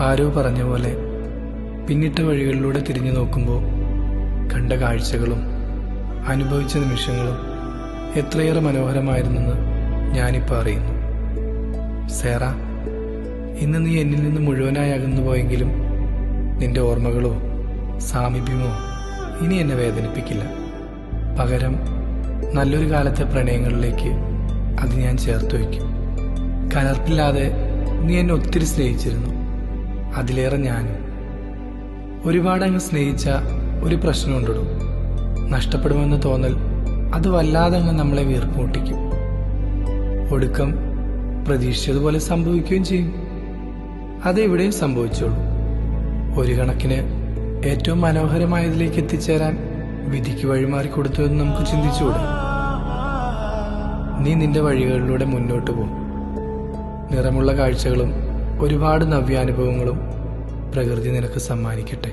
ആരോ പറഞ്ഞ പോലെ പിന്നിട്ട വഴികളിലൂടെ തിരിഞ്ഞു നോക്കുമ്പോൾ കണ്ട കാഴ്ചകളും അനുഭവിച്ച നിമിഷങ്ങളും എത്രയേറെ മനോഹരമായിരുന്നെന്ന് ഞാനിപ്പോൾ അറിയുന്നു. സേറ ഇന്ന് നീ എന്നിൽ നിന്ന് മുഴുവനായി അകന്നു പോയെങ്കിലും നിന്റെ ഓർമ്മകളോ സാമീപ്യമോ ഇനി എന്നെ വേദനിപ്പിക്കില്ല. പകരം നല്ലൊരു കാലത്തെ പ്രണയങ്ങളിലേക്ക് അത് ഞാൻ ചേർത്ത് വയ്ക്കും. കലർപ്പില്ലാതെ നീ എന്നെ ഒത്തിരി സ്നേഹിച്ചിരുന്നു. അതിലേറെ ഞാനും. ഒരുപാട് അങ്ങ് സ്നേഹിച്ച ഒരു പ്രശ്നമുണ്ടിടും. നഷ്ടപ്പെടുമെന്ന് തോന്നൽ അത് വല്ലാതെ അങ്ങ് നമ്മളെ വീർപ്പൂട്ടിക്കും ഒടുക്കം പ്രതീക്ഷിച്ചതുപോലെ സംഭവിക്കുകയും ചെയ്യും. അത് എവിടെയും സംഭവിച്ചോളൂ. ഒരു കണക്കിന് ഏറ്റവും മനോഹരമായതിലേക്ക് എത്തിച്ചേരാൻ വിധിക്ക് വഴിമാറി കൊടുത്തു എന്ന് നമുക്ക് ചിന്തിച്ചുകൂടെ. നീ നിന്റെ വഴികളിലൂടെ മുന്നോട്ട് പോകും നിറമുള്ള കാഴ്ചകളും ഒരുപാട് നവ്യാനുഭവങ്ങളും പ്രകൃതി നിനക്ക് സമ്മാനിക്കട്ടെ.